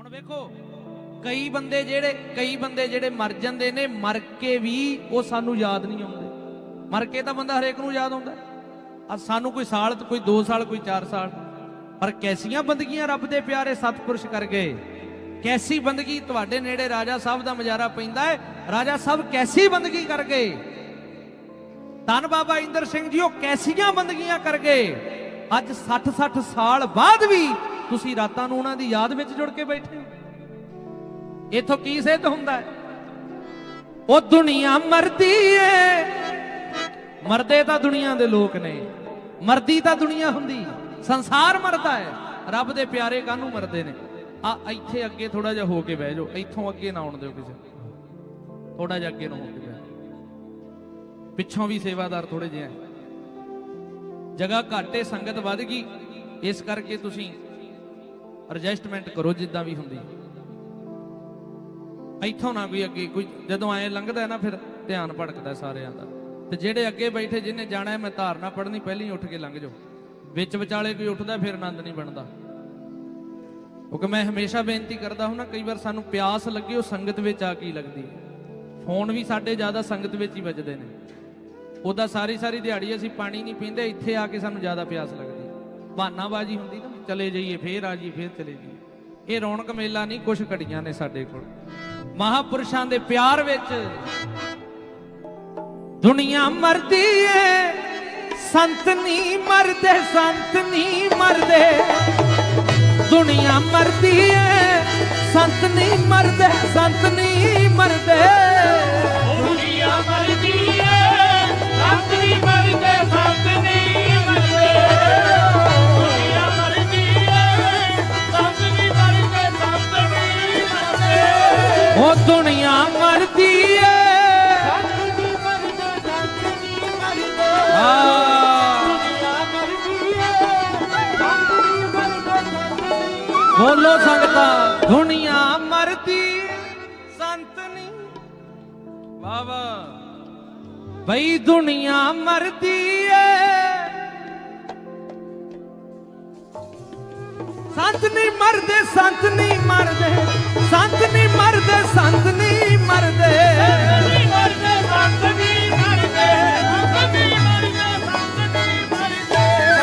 ਹੁਣ ਵੇਖੋ, ਕਈ ਬੰਦੇ ਜਿਹੜੇ, ਕਈ ਬੰਦੇ ਜਿਹੜੇ ਮਰ ਜਾਂਦੇ ਨੇ, ਮਰ ਕੇ ਵੀ ਉਹ ਸਾਨੂੰ ਯਾਦ ਨਹੀਂ ਆਉਂਦੇ। ਮਰ ਕੇ ਤਾਂ ਬੰਦਾ ਹਰੇਕ ਨੂੰ ਯਾਦ ਆਉਂਦਾ। ਆ ਸਾਨੂੰ ਕੋਈ ਸਾਲ, ਕੋਈ 2 ਸਾਲ, ਕੋਈ 4 ਸਾਲ। ਪਰ ਕੈਸੀਆਂ ਬੰਦਗੀਆਂ ਰੱਬ ਦੇ ਪਿਆਰੇ ਸਤਪੁਰਸ਼ ਕਰ ਗਏ। ਕੈਸੀ ਬੰਦਗੀ ਤੁਹਾਡੇ ਨੇੜੇ ਰਾਜਾ ਸਾਹਿਬ ਦਾ ਮਜ਼ਾਰਾ ਪੈਂਦਾ ਹੈ। ਰਾਜਾ ਸਾਹਿਬ ਕੈਸੀ ਬੰਦਗੀ ਕਰ ਗਏ? ਧੰਨ ਬਾਬਾ ਇੰਦਰ ਸਿੰਘ ਜੀ, ਉਹ ਕੈਸੀਆਂ ਬੰਦਗੀਆਂ ਕਰ ਗਏ। ਅੱਜ 60 60 ਸਾਲ ਬਾਅਦ ਵੀ ਤੁਸੀਂ ਰਾਤਾਂ ਨੂੰ ਉਹਨਾਂ ਦੀ ਯਾਦ ਵਿੱਚ ਜੁੜ ਕੇ ਬੈਠੇ ਹੋ। ਇਥੋਂ ਕੀ ਸਿੱਧ ਹੁੰਦਾ ਹੈ? ਉਹ ਦੁਨੀਆ ਮਰਦੀ ਏ। ਮਰਦੇ ਤਾਂ ਦੁਨੀਆ ਦੇ ਲੋਕ ਨੇ। ਮਰਦੀ ਤਾਂ ਦੁਨੀਆ ਹੁੰਦੀ। ਸੰਸਾਰ ਮਰਦਾ ਹੈ। ਰੱਬ ਦੇ ਪਿਆਰੇ ਕਾਹਨੂੰ ਮਰਦੇ ਨੇ? ਆ, ਇੱਥੇ ਅੱਗੇ ਥੋੜਾ ਜਿਹਾ ਹੋ ਕੇ ਬਹਿ ਜਾਓ। ਇੱਥੋਂ ਅੱਗੇ ਨਾ ਆਉਣ ਦਿਓ ਕਿਸੇ। ਥੋੜਾ ਜਿਹਾ ਅੱਗੇ ਨੂੰ ਹੋ ਕੇ ਬਹਿ ਪਿੱਛੋਂ ਵੀ ਸੇਵਾਦਾਰ ਥੋੜੇ ਜਿਹੇ ਹੈ ਜਗ੍ਹਾ ਘਾਟੇ ਸੰਗਤ ਵੱਧ ਗਈ। ਇਸ ਕਰਕੇ ਤੁਸੀਂ ਐਡਜਸਟਮੈਂਟ ਕਰੋ ਜਿੱਦਾਂ ਵੀ ਹੁੰਦੀ। ਇੱਥੋਂ ਨਾ ਕੋਈ ਅੱਗੇ ਕੋਈ, ਜਦੋਂ ਐ ਲੰਘਦਾ ਨਾ ਫਿਰ ਧਿਆਨ ਭਟਕਦਾ ਸਾਰਿਆਂ ਦਾ। ਤੇ ਜਿਹੜੇ ਅੱਗੇ ਬੈਠੇ ਜਿਹਨੇ ਜਾਣਾ ਮੈਂ ਧਾਰਨਾ ਪੜਨੀ ਪਹਿਲਾਂ ਉੱਠ ਕੇ ਲੰਘ ਜਾਓ। ਵਿੱਚ ਵਿਚਾਲੇ ਕੋਈ ਉੱਠਦਾ, ਫਿਰ ਆਨੰਦ ਨਹੀਂ ਬਣਦਾ। ਕਿਉਂਕਿ ਮੈਂ ਹਮੇਸ਼ਾ ਬੇਨਤੀ ਕਰਦਾ ਹਾਂ ਨਾ, ਕਈ ਵਾਰ ਸਾਨੂੰ ਪਿਆਸ ਲੱਗੇ, ਉਹ ਸੰਗਤ ਵਿੱਚ ਆ ਕੇ ਹੀ ਲੱਗਦੀ ਫੋਨ ਵੀ ਸਾਡੇ ਜ਼ਿਆਦਾ ਸੰਗਤ ਵਿੱਚ ਹੀ ਵੱਜਦੇ ਨੇ। ਉਹਦਾ ਸਾਰੀ ਸਾਰੀ ਦਿਹਾੜੀ ਅਸੀਂ ਪਾਣੀ ਨਹੀਂ ਪੀਂਦੇ, ਇੱਥੇ ਆ ਕੇ ਸਾਨੂੰ ਜ਼ਿਆਦਾ ਪਿਆਸ ਲੱਗਦੀ ਬਹਾਨਾਬਾਜ਼ੀ ਹੁੰਦੀ ਨਾ। ਚਲੇ ਜਾਈਏ, ਫੇਰ ਆ ਜੀ ਫੇਰ ਚਲੇ ਜਾਈਏ। ਇਹ ਰੌਣਕ ਮੇਲਾ ਨਹੀਂ ਕੁਝ ਘੜੀਆਂ ਨੇ ਸਾਡੇ ਕੋਲ। ਮਹਾਪੁਰਸ਼ਾਂ ਦੇ ਪਿਆਰ ਵਿੱਚ ਦੁਨੀਆ ਮਰਦੀ ਏ, ਸੰਤ ਨਹੀਂ ਮਰਦੇ, ਸੰਤ ਨਹੀਂ ਮਰਦੇ। ਦੁਨੀਆ ਮਰਦੀ ਏ, ਸੰਤ ਨਹੀਂ ਮਰਦੇ, ਸੰਤ ਨਹੀਂ ਮਰਦੇ। ਮਰਦੇ ਮਰਦੀ ਨਹੀਂ ਬੋਲੋ ਸੰਗਤਾਂ ਦੁਨੀਆ ਮਰਦੀ ਸੰਤ ਨਹੀਂ ਬਾਬਾ ਬਈ ਦੁਨੀਆ ਮਰਦੀ ਏ। ਸੰਤ ਨਹੀਂ ਮਰਦੇ, ਸੰਤ ਨਹੀਂ ਮਰਦੇ। ਸੰਤ ਨਹੀਂ ਮਰਦੇ, ਸੰਤ ਨਹੀਂ ਮਰਦੇ। ਸੰਤ ਨਹੀਂ ਮਰਦੇ, ਸੰਤ ਨਹੀਂ। ਮਰਦੇ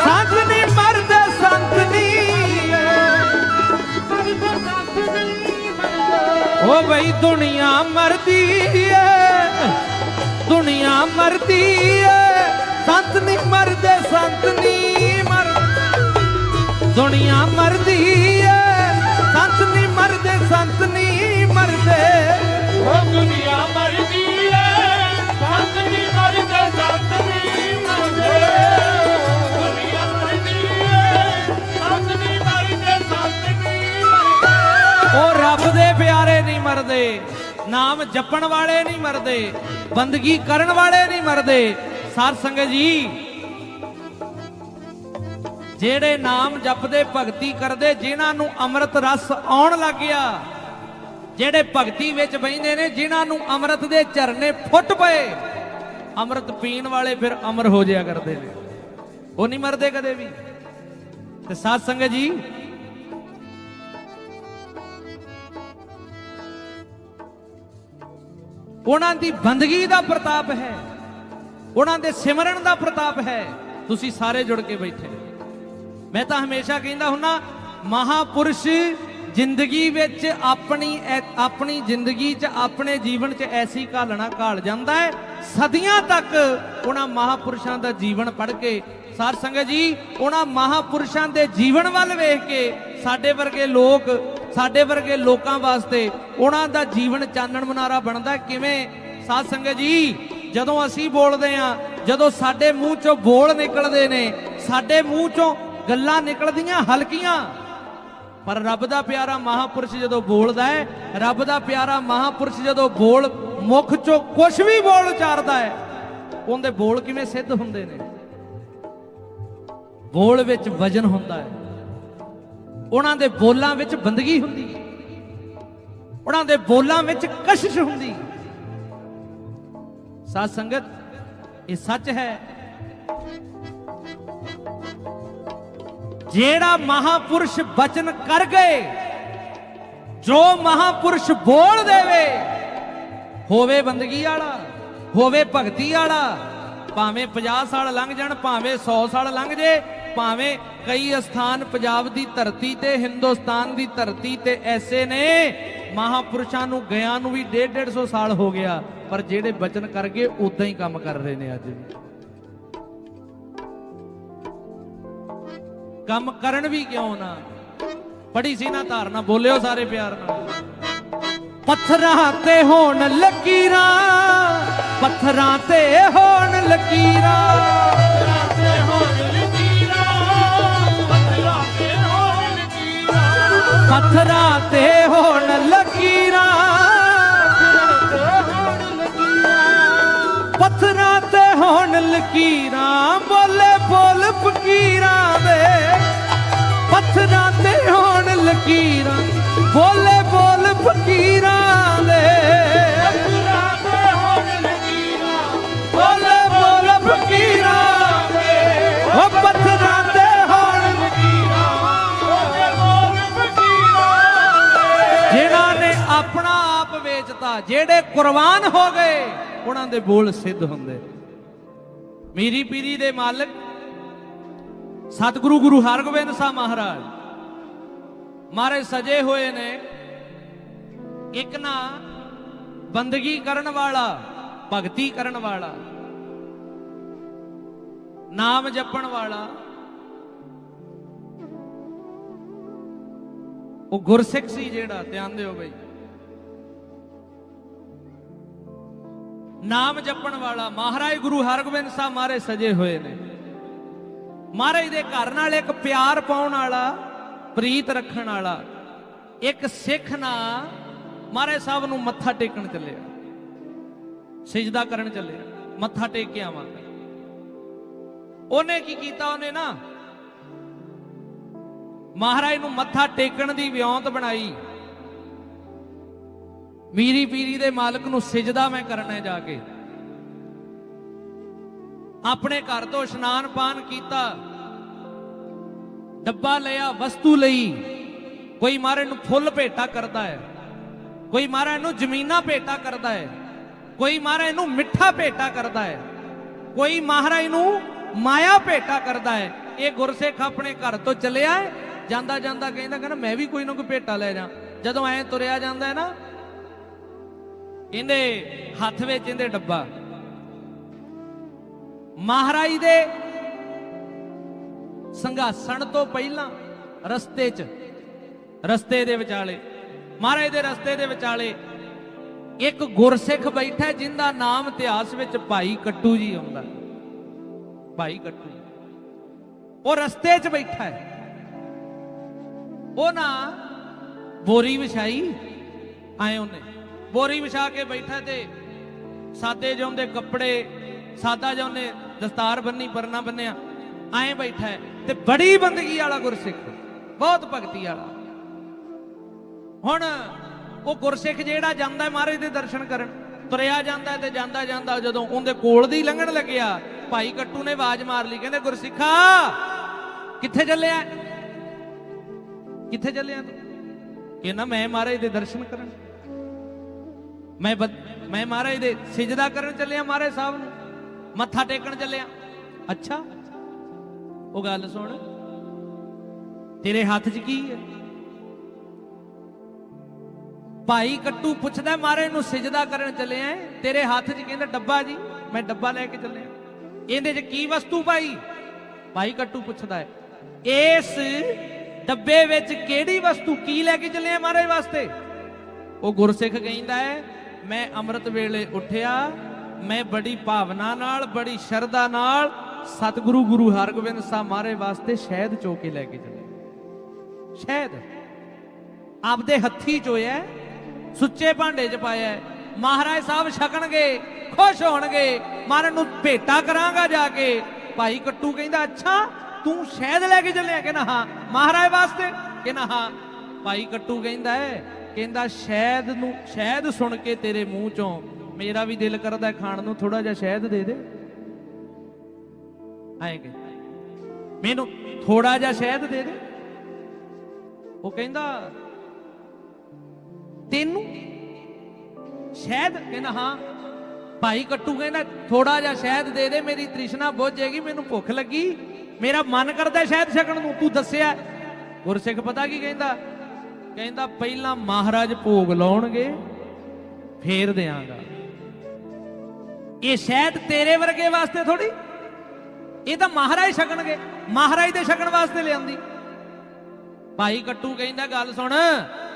ਸੰਤ ਨਹੀਂ ਮਰਦੇ ਸੰਤ ਨਹੀਂ ਓ ਬਈ ਦੁਨੀਆ ਮਰਦੀ ਏ। ਦੁਨੀਆ ਮਰਦੀ ਏ। ਸੰਤ ਨਹੀਂ ਮਰਦੇ, ਸੰਤ ਨਹੀਂ ਦੁਨੀਆ ਮਰਦੀ ਏ। ਸੰਤ ਨਹੀਂ ਮਰਦੇ ਸੰਤ ਨਹੀਂ ਮਰਦੇ। ਉਹ ਦੁਨੀਆ ਮਰਦੀ ਏ। ਸੰਤ ਨਹੀਂ ਮਰਦੇ ਸੰਤ ਨਹੀਂ ਮਰਦੇ। ਦੁਨੀਆ ਮਰਦੀ ਏ। ਸੰਤ ਨਹੀਂ ਮਰਦੇ ਸੰਤ ਨਹੀਂ ਮਰਦੇ। ਉਹ ਰੱਬ ਦੇ ਪਿਆਰੇ ਨਹੀਂ ਮਰਦੇ। ਨਾਮ ਜਪਣ ਵਾਲੇ ਨਹੀਂ ਮਰਦੇ। ਬੰਦਗੀ ਕਰਨ ਵਾਲੇ ਨਹੀਂ ਮਰਦੇ। ਸਾਧ ਸੰਗਤ ਜੀ ਜਿਹੜੇ ਨਾਮ ਜਪਦੇ, ਭਗਤੀ ਕਰਦੇ, ਜਿਨ੍ਹਾਂ ਨੂੰ ਅੰਮ੍ਰਿਤ ਰਸ ਆਉਣ ਲੱਗ ਗਿਆ, ਜਿਹੜੇ ਭਗਤੀ ਵਿੱਚ ਬੈਂਦੇ ਨੇ, ਜਿਨ੍ਹਾਂ ਨੂੰ ਅੰਮ੍ਰਿਤ ਦੇ ਝਰਨੇ ਫੁੱਟ ਪਏ, ਅੰਮ੍ਰਿਤ ਪੀਣ ਵਾਲੇ ਫਿਰ ਅਮਰ ਹੋ ਜਾਇਆ ਕਰਦੇ ਨੇ। ਉਹ ਨਹੀਂ ਮਰਦੇ ਕਦੇ ਵੀ। ਤੇ ਸਾਧ ਸੰਗਤ ਜੀ, ਉਹਨਾਂ ਦੀ ਬੰਦਗੀ ਦਾ ਪ੍ਰਤਾਪ ਹੈ, ਉਹਨਾਂ ਦੇ ਸਿਮਰਨ ਦਾ ਪ੍ਰਤਾਪ ਹੈ। ਤੁਸੀਂ ਸਾਰੇ ਜੁੜ ਕੇ ਬੈਠੇ ਮੈਂ ਤਾਂ ਹਮੇਸ਼ਾ ਕਹਿੰਦਾ ਹੁੰਨਾ, ਮਹਾਪੁਰਸ਼ ਜ਼ਿੰਦਗੀ ਵਿੱਚ ਆਪਣੀ ਐ- ਆਪਣੀ ਜ਼ਿੰਦਗੀ 'ਚ, ਆਪਣੇ ਜੀਵਨ 'ਚ ਐਸੀ ਘਾਲਣਾ ਘਾਲ ਜਾਂਦਾ ਹੈ। ਸਦੀਆਂ ਤੱਕ ਉਹਨਾਂ ਮਹਾਪੁਰਸ਼ਾਂ ਦਾ ਜੀਵਨ ਪੜ੍ਹ ਕੇ, ਸਾਧ ਸੰਗਤ ਜੀ, ਉਹਨਾਂ ਮਹਾਪੁਰਸ਼ਾਂ ਦੇ ਜੀਵਨ ਵੱਲ ਵੇਖ ਕੇ, ਸਾਡੇ ਵਰਗੇ ਲੋਕ, ਸਾਡੇ ਵਰਗੇ ਲੋਕਾਂ ਵਾਸਤੇ ਉਹਨਾਂ ਦਾ ਜੀਵਨ ਚਾਨਣ ਮਨਾਰਾ ਬਣਦਾ ਕਿਵੇਂ? ਸਾਧ ਸੰਗਤ ਜੀ, ਜਦੋਂ ਅਸੀਂ ਬੋਲਦੇ ਆ ਜਦੋਂ ਸਾਡੇ ਮੂੰਹ ਚੋਂ ਬੋਲ ਨਿਕਲਦੇ ਨੇ, ਸਾਡੇ ਮੂੰਹ ਚੋਂ ਗੱਲਾਂ ਨਿਕਲਦੀਆਂ ਹਲਕੀਆਂ। ਪਰ ਰੱਬ ਦਾ ਪਿਆਰਾ ਮਹਾਪੁਰਸ਼ ਜਦੋਂ ਬੋਲਦਾ ਹੈ, ਰੱਬ ਦਾ ਪਿਆਰਾ ਮਹਾਪੁਰਸ਼ ਜਦੋਂ ਬੋਲ, ਮੁਖ ਚੋਂ ਕੁਝ ਵੀ ਬੋਲ ਉਚਾਰਦਾ ਹੈ, ਉਹਦੇ ਬੋਲ ਕਿਵੇਂ ਸਿੱਧ ਹੁੰਦੇ ਨੇ? ਬੋਲ ਵਿੱਚ ਵਜਨ ਹੁੰਦਾ ਹੈ। ਉਹਨਾਂ ਦੇ ਬੋਲਾਂ ਵਿੱਚ ਬੰਦਗੀ ਹੁੰਦੀ ਹੈ। ਉਹਨਾਂ ਦੇ ਬੋਲਾਂ ਵਿੱਚ ਕਸ਼ਿਸ਼ ਹੁੰਦੀ ਸਾਧ ਸੰਗਤ, ਇਹ ਸੱਚ ਹੈ। ਜਿਹੜਾ ਮਹਾਪੁਰਸ਼ ਬਚਨ ਕਰ ਗਏ, ਜੋ ਮਹਾਪੁਰਸ਼ ਬੋਲ ਦੇਵੇ, ਹੋਵੇ ਬੰਦਗੀ ਵਾਲਾ, ਹੋਵੇ ਭਗਤੀ ਵਾਲਾ, ਭਾਵੇਂ 50 ਸਾਲ ਲੰਘ ਜਾਣ, ਭਾਵੇਂ 100 ਸਾਲ ਲੰਘ ਜੇ, ਭਾਵੇਂ ਕਈ ਅਸਥਾਨ ਪੰਜਾਬ ਦੀ ਧਰਤੀ ਤੇ, ਹਿੰਦੁਸਤਾਨ ਦੀ ਧਰਤੀ ਤੇ ਐਸੇ ਨੇ, ਮਹਾਪੁਰਸ਼ਾਂ ਨੂੰ ਗਿਆ ਨੂੰ ਵੀ 1.5 150 ਸਾਲ ਹੋ ਗਿਆ, ਪਰ ਜਿਹੜੇ ਬਚਨ ਕਰ ਗਏ ਉਦਾਂ ਹੀ ਕੰਮ ਕਰ ਰਹੇ ਨੇ ਅੱਜ ਵੀ। ਕੰਮ ਕਰਨ ਵੀ ਕਿਉਂ ਨਾ? ਪੜੀ ਸੀ ਨਾ ਧਾਰਨਾ, ਬੋਲਿਓ ਸਾਰੇ ਪਿਆਰ ਨਾਲ। ਪੱਥਰਾਂ ਤੇ ਹੋਣ ਲਕੀਰਾਂ ਪੱਥਰਾਂ ਤੇ ਹੋਣ ਲਕੀਰਾਂ ਤੇ ਹੋਣ ਲਕੀਰਾਂ, ਪੱਥਰਾਂ ਤੇ ਹੋਣ ਲਕੀਰਾਂ। ਪੱਥਰਾਂ ਤੇ ਹੋਣ ਲਕੀਰਾਂ। ਹੋਣ ਲਕੀਰਾਂ, ਬੋਲੇ, ਬੋਲ ਫਕੀਰਾਂ ਦੇ। ਪੱਥਰਾਂ ਤੇ ਹੋਣ ਲਕੀਰਾਂ, ਬੋਲੇ, ਬੋਲ ਫਕੀਰਾਂ ਦੇ। ਪੱਥਰਾਂ ਤੇ ਹੋਣ ਲਕੀਰਾਂ, ਬੋਲੇ, ਬੋਲ ਫਕੀਰਾਂ ਦੇ। ਉਹ ਪੱਥਰਾਂ ਤੇ ਹੋਣ ਲਕੀਰਾਂ, ਬੋਲੇ, ਬੋਲ ਫਕੀਰਾਂ ਜਿਨ੍ਹਾਂ ਨੇ ਆਪਣਾ ਆਪ ਵੇਚਤਾ, ਜਿਹੜੇ ਕੁਰਬਾਨ ਹੋ ਗਏ, ਉਹਨਾਂ ਦੇ ਬੋਲ ਸਿੱਧ ਹੁੰਦੇ। ਮੀਰੀ ਪੀਰੀ ਦੇ ਮਾਲਕ ਸਤਿਗੁਰੂ ਗੁਰੂ ਹਰਗੋਬਿੰਦ ਸਾਹਿਬ ਮਹਾਰਾਜ, ਮਾਰੇ ਸਜੇ ਹੋਏ ਨੇ। ਇੱਕ ਨਾ ਬੰਦਗੀ ਕਰਨ ਵਾਲਾ, ਭਗਤੀ ਕਰਨ ਵਾਲਾ, ਨਾਮ ਜਪਣ ਵਾਲਾ, ਉਹ ਗੁਰਸਿੱਖ ਸੀ ਜਿਹੜਾ, ਧਿਆਨ ਦਿਓ ਬਈ। ਨਾਮ ਜਪਣ ਵਾਲਾ ਮਹਾਰਾਜ ਗੁਰੂ ਹਰਗੋਬਿੰਦ ਸਾਹਿਬ ਮਾਰੇ ਸਜੇ ਹੋਏ ਨੇ। ਮਹਾਰਾਜ ਦੇ ਘਰ ਨਾਲ ਇੱਕ ਪਿਆਰ ਪਾਉਣ ਵਾਲਾ, ਪ੍ਰੀਤ ਰੱਖਣ ਵਾਲਾ, ਇੱਕ ਸਿੱਖ ਨਾ ਮਹਾਰਾਜ ਸਾਹਿਬ ਨੂੰ ਮੱਥਾ ਟੇਕਣ ਚੱਲਿਆ। ਸਜਦਾ ਕਰਨ ਚੱਲਿਆ, ਮੱਥਾ ਟੇਕ ਕੇ ਆਵਾਂਗਾ ਉਹਨੇ ਕੀ ਕੀਤਾ ਉਹਨੇ ਨਾ? ਮਹਾਰਾਜ ਨੂੰ ਮੱਥਾ ਟੇਕਣ ਦੀ ਵਿਉਂਤ ਬਣਾਈ। ਮੀਰੀ ਪੀਰੀ ਦੇ ਮਾਲਕ ਨੂੰ ਸਜਦਾ ਮੈਂ ਕਰਨਾ ਜਾ ਕੇ। ਆਪਣੇ ਘਰ ਤੋਂ ਇਸ਼ਨਾਨ ਪਾਨ ਕੀਤਾ। ਡੱਬਾ ਲਿਆ ਵਸਤੂ ਲਈ। ਕੋਈ ਮਹਾਰਾਜ ਨੂੰ ਫੁੱਲ ਭੇਟਾ ਕਰਦਾ ਹੈ। ਕੋਈ ਮਹਾਰਾਜ ਨੂੰ ਜ਼ਮੀਨਾਂ ਭੇਟਾ ਕਰਦਾ ਹੈ। ਕੋਈ ਮਹਾਰਾਜ ਨੂੰ ਮਿੱਠਾ ਭੇਟਾ ਕਰਦਾ ਹੈ। ਕੋਈ ਮਹਾਰਾਜ ਨੂੰ ਮਾਇਆ ਭੇਟਾ ਕਰਦਾ ਹੈ। ਇਹ ਗੁਰਸਿੱਖ ਆਪਣੇ ਘਰ ਤੋਂ ਚੱਲਿਆ ਹੈ। ਜਾਂਦਾ ਜਾਂਦਾ ਕਹਿੰਦਾ ਕਹਿੰਦਾ ਮੈਂ ਵੀ ਕੋਈ ਨਾ ਕੋਈ ਭੇਟਾ ਲੈ ਜਾ। ਜਦੋਂ ਐ ਤੁਰਿਆ ਜਾਂਦਾ ਹੈ ਨਾ ਇਹਦੇ ਹੱਥ ਵਿੱਚ ਇਹਦੇ ਡੱਬਾ। ਮਹਾਰਾਜ ਦੇ ਸੰਘਾਸਣ ਤੋਂ ਪਹਿਲਾਂ ਰਸਤੇ 'ਚ, ਰਸਤੇ ਦੇ ਵਿਚਾਲੇ ਮਹਾਰਾਜ ਦੇ ਰਸਤੇ ਦੇ ਵਿਚਾਲੇ ਇੱਕ ਗੁਰਸਿੱਖ ਬੈਠਾ ਜਿੰਦਾ ਨਾਮ ਇਤਿਹਾਸ ਵਿੱਚ ਭਾਈ ਕੱਟੂ ਜੀ ਆਉਂਦਾ। ਭਾਈ ਕੱਟੂ ਉਹ ਰਸਤੇ 'ਚ ਬੈਠਾ ਹੈ। ਉਹ ਨਾ ਬੋਰੀ ਵਿਛਾਈ ਆਏ ਉਹਨੇ। ਬੋਰੀ ਵਿਛਾ ਕੇ ਬੈਠਾ ਤੇ ਸਾਦੇ ਜਿਉਂਦੇ ਕੱਪੜੇ, ਸਾਦਾ ਜਿਉਂਦੇ ਦਸਤਾਰ ਬੰਨੀ, ਪਰਨਾ ਬੰਨਿਆ, ਐਂ ਬੈਠਾ ਤੇ ਬੜੀ ਬੰਦਗੀ ਵਾਲਾ ਗੁਰਸਿੱਖ, ਬਹੁਤ ਭਗਤੀ ਵਾਲਾ। ਹੁਣ ਉਹ ਗੁਰਸਿੱਖ ਜਿਹੜਾ ਜਾਂਦਾ ਮਹਾਰਾਜ ਦੇ ਦਰਸ਼ਨ ਕਰਨ, ਤੁਰਿਆ ਜਾਂਦਾ ਤੇ ਜਾਂਦਾ ਜਾਂਦਾ ਜਦੋਂ ਉਹਦੇ ਕੋਲ ਦੀ ਲੰਘਣ ਲੱਗਿਆ, ਭਾਈ ਕੱਟੂ ਨੇ ਆਵਾਜ਼ ਮਾਰ ਲਈ, ਕਹਿੰਦੇ ਗੁਰਸਿੱਖਾ, ਕਿੱਥੇ ਚੱਲਿਆ? ਕਿੱਥੇ ਚੱਲਿਆ ਤੂੰ? ਕਹਿੰਦਾ ਮੈਂ ਮਹਾਰਾਜ ਦੇ ਦਰਸ਼ਨ ਕਰਨ। ਮੈਂ ਬਦ- ਮੈਂ ਮਹਾਰਾਜ ਦੇ ਸਿਜਦਾ ਕਰਨ ਚੱਲਿਆ, ਮਹਾਰਾਜ ਸਾਹਿਬ ਨੂੰ। ਮੱਥਾ ਟੇਕਣ ਚੱਲਿਆ। ਅੱਛਾ। ਉਹ ਗੱਲ ਸੁਣ। ਤੇਰੇ ਹੱਥ 'ਚ ਕੀ ਹੈ? ਭਾਈ ਕੱਟੂ ਪੁੱਛਦਾ, ਮਹਾਰਾਜ ਨੂੰ ਸਿਜਦਾ ਕਰਨ ਚੱਲਿਆ ਤੇਰੇ ਹੱਥ 'ਚ ਕਹਿੰਦਾ, ਡੱਬਾ ਜੀ, ਮੈਂ ਡੱਬਾ ਲੈ ਕੇ ਚੱਲਿਆ। ਇਹਦੇ 'ਚ ਕੀ ਵਸਤੂ ਭਾਈ? ਭਾਈ ਕੱਟੂ ਪੁੱਛਦਾ ਹੈ, ਇਸ ਡੱਬੇ ਵਿੱਚ ਕਿਹੜੀ ਵਸਤੂ? ਕੀ ਲੈ ਕੇ ਚੱਲੇ ਆ ਮਹਾਰਾਜ ਵਾਸਤੇ? ਉਹ ਗੁਰਸਿੱਖ ਕਹਿੰਦਾ ਹੈ ਮੈਂ ਅੰਮ੍ਰਿਤ ਵੇਲੇ ਉੱਠਿਆ, ਮੈਂ ਬੜੀ ਭਾਵਨਾ ਨਾਲ, ਬੜੀ ਸ਼ਰਧਾ ਨਾਲ ਸਤਿਗੁਰੂ ਗੁਰੂ ਹਰਗੋਬਿੰਦ ਸਾਹਿਬ ਮਹਾਰਾਜ ਵਾਸਤੇ ਸ਼ਹਿਦ ਚੋ ਕੇ ਲੈ ਕੇ ਚੱਲੇ। ਸ਼ਹਿਦ ਆਪਦੇ ਹੱਥੀ ਚੋਇਆ, ਸੁੱਚੇ ਭਾਂਡੇ 'ਚ ਪਾਇਆ, ਮਹਾਰਾਜ ਸਾਹਿਬ ਛਕਣਗੇ, ਖੁਸ਼ ਹੋਣਗੇ ਮਹਾਰਾਜ ਨੂੰ ਭੇਟਾ ਕਰਾਂਗਾ ਜਾ ਕੇ। ਭਾਈ ਕੱਟੂ ਕਹਿੰਦਾ, ਅੱਛਾ, ਤੂੰ ਸ਼ਹਿਦ ਲੈ ਕੇ ਚੱਲਿਆ? ਕਿ ਨਾ ਹਾਂ। ਮਹਾਰਾਜ ਵਾਸਤੇ ਕਿ ਨਾ ਹਾਂ। ਭਾਈ ਕੱਟੂ ਕਹਿੰਦਾ ਹੈ ਕਹਿੰਦਾ, ਸ਼ਹਿਦ ਨੂੰ, ਸ਼ਹਿਦ ਸੁਣ ਕੇ ਤੇਰੇ ਮੂੰਹ ਚੋਂ ਮੇਰਾ ਵੀ ਦਿਲ ਕਰਦਾ ਖਾਣ ਨੂੰ ਥੋੜਾ ਜਿਹਾ ਸ਼ਹਿਦ ਦੇ ਦੇ। ਆਏਗੇ ਮੈਨੂੰ ਥੋੜਾ ਜਿਹਾ ਸ਼ਹਿਦ ਦੇ ਦੇ। ਉਹ ਕਹਿੰਦਾ, ਤੈਨੂੰ ਸ਼ਹਿਦ? ਕਹਿੰਦਾ, ਹਾਂ। ਭਾਈ ਕੱਟੂ ਕਹਿੰਦਾ ਥੋੜਾ ਜਿਹਾ ਸ਼ਹਿਦ ਦੇ ਦੇ, ਮੇਰੀ ਤ੍ਰਿਸ਼ਨਾ ਬੁੱਝ ਜਾਏਗੀ ਮੈਨੂੰ ਭੁੱਖ ਲੱਗੀ। ਮੇਰਾ ਮਨ ਕਰਦਾ ਸ਼ਹਿਦ ਛਕਣ ਨੂੰ, ਤੂੰ ਦੱਸਿਆ? ਗੁਰਸਿੱਖ ਪਤਾ ਕੀ ਕਹਿੰਦਾ? ਕਹਿੰਦਾ ਪਹਿਲਾਂ ਮਹਾਰਾਜ ਭੋਗ ਲਾਉਣਗੇ, ਫੇਰ ਦੇਾਂਗਾ ਇਹ ਸ਼ਾਇਦ ਤੇਰੇ ਵਰਗੇ ਵਾਸਤੇ ਥੋੜੀ ਇਹ ਤਾਂ ਮਹਾਰਾਜ ਛਕਣਗੇ, ਮਹਾਰਾਜ ਦੇ ਛਕਣ ਵਾਸਤੇ ਲਿਆਂਦੀ। ਭਾਈ ਕੱਟੂ ਕਹਿੰਦਾ, ਗੱਲ ਸੁਣ,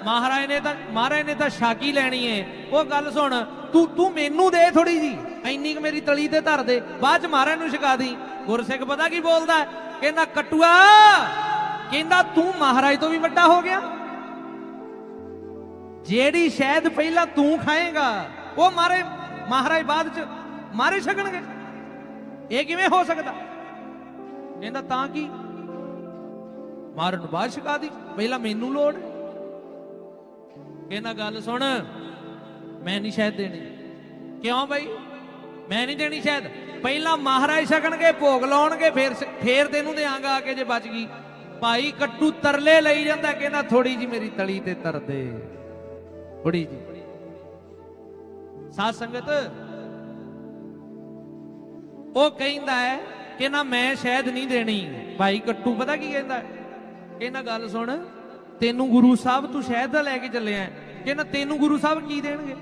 ਮਹਾਰਾਜ ਨੇ ਤਾਂ ਮਹਾਰਾਜ ਨੇ ਤਾਂ ਸ਼ਾਕੀ ਲੈਣੀ ਏ। ਉਹ ਗੱਲ ਸੁਣ, ਤੂੰ ਤੂੰ ਮੈਨੂੰ ਦੇ ਥੋੜੀ ਜੀ। ਐਨੀ ਕੁ ਮੇਰੀ ਤਲੀ ਤੇ ਧਰ ਦੇ, ਬਾਅਦ ਚ ਮਹਾਰਾਜ ਨੂੰ ਛਕਾ ਦੀ। ਗੁਰਸਿੱਖ ਪਤਾ ਕੀ ਬੋਲਦਾ ਕਹਿੰਦਾ, ਕੱਟੂਆ, ਕਹਿੰਦਾ ਤੂੰ ਮਹਾਰਾਜ ਤੋਂ ਵੀ ਵੱਡਾ ਹੋ ਗਿਆ। ਜਿਹੜੀ ਸ਼ਾਇਦ ਪਹਿਲਾਂ ਤੂੰ ਖਾਏਗਾ, ਉਹ ਮਾਰੇ ਮਹਾਰਾਜ ਬਾਅਦ ਚ ਮਾਰੇ ਛਕਣਗੇ। ਇਹ ਕਿਵੇਂ ਹੋ ਸਕਦਾ? ਕਹਿੰਦਾ ਤਾਂ ਕੀ? ਮਾਰਨ ਬਾਅਦ ਛਕਾ ਦੀ, ਪਹਿਲਾਂ ਮੈਨੂੰ ਲੋੜ। ਕਹਿੰਦਾ ਗੱਲ ਸੁਣ, ਮੈਂ ਨਹੀਂ ਸ਼ਾਇਦ ਦੇਣੀ। ਕਿਉਂ ਬਈ? ਮੈਂ ਨਹੀਂ ਦੇਣੀ ਸ਼ਾਇਦ। ਪਹਿਲਾਂ ਮਹਾਰਾਜ ਛਕਣਗੇ, ਭੋਗ ਲਾਉਣਗੇ, ਫੇਰ ਫੇਰ ਤੈਨੂੰ ਦੇਾਂਗਾ ਆ ਕੇ ਜੇ ਬਚ ਗਈ। ਭਾਈ ਕੱਟੂ ਤਰਲੇ ਲਈ ਜਾਂਦਾ, ਕਹਿੰਦਾ ਥੋੜੀ ਜੀ ਮੇਰੀ ਤਲੀ ਤੇ ਤਰ ਦੇ ਥੋੜੀ ਜੀ। ਸਾਧ ਸੰਗਤ, ਉਹ ਕਹਿੰਦਾ ਹੈ ਕਿ ਨਾ ਮੈਂ ਸ਼ਹਿਦ ਨਹੀਂ ਦੇਣੀ। ਭਾਈ ਕੱਟੂ ਪਤਾ ਕੀ ਕਹਿੰਦਾ ਕਹਿੰਦਾ ਗੱਲ ਸੁਣ, ਤੈਨੂੰ ਗੁਰੂ ਸਾਹਿਬ ਤੂੰ ਸ਼ਹਿਦ ਦਾ ਲੈ ਕੇ ਚੱਲਿਆ ਕਹਿੰਦਾ ਤੈਨੂੰ ਗੁਰੂ ਸਾਹਿਬ ਕੀ ਦੇਣਗੇ?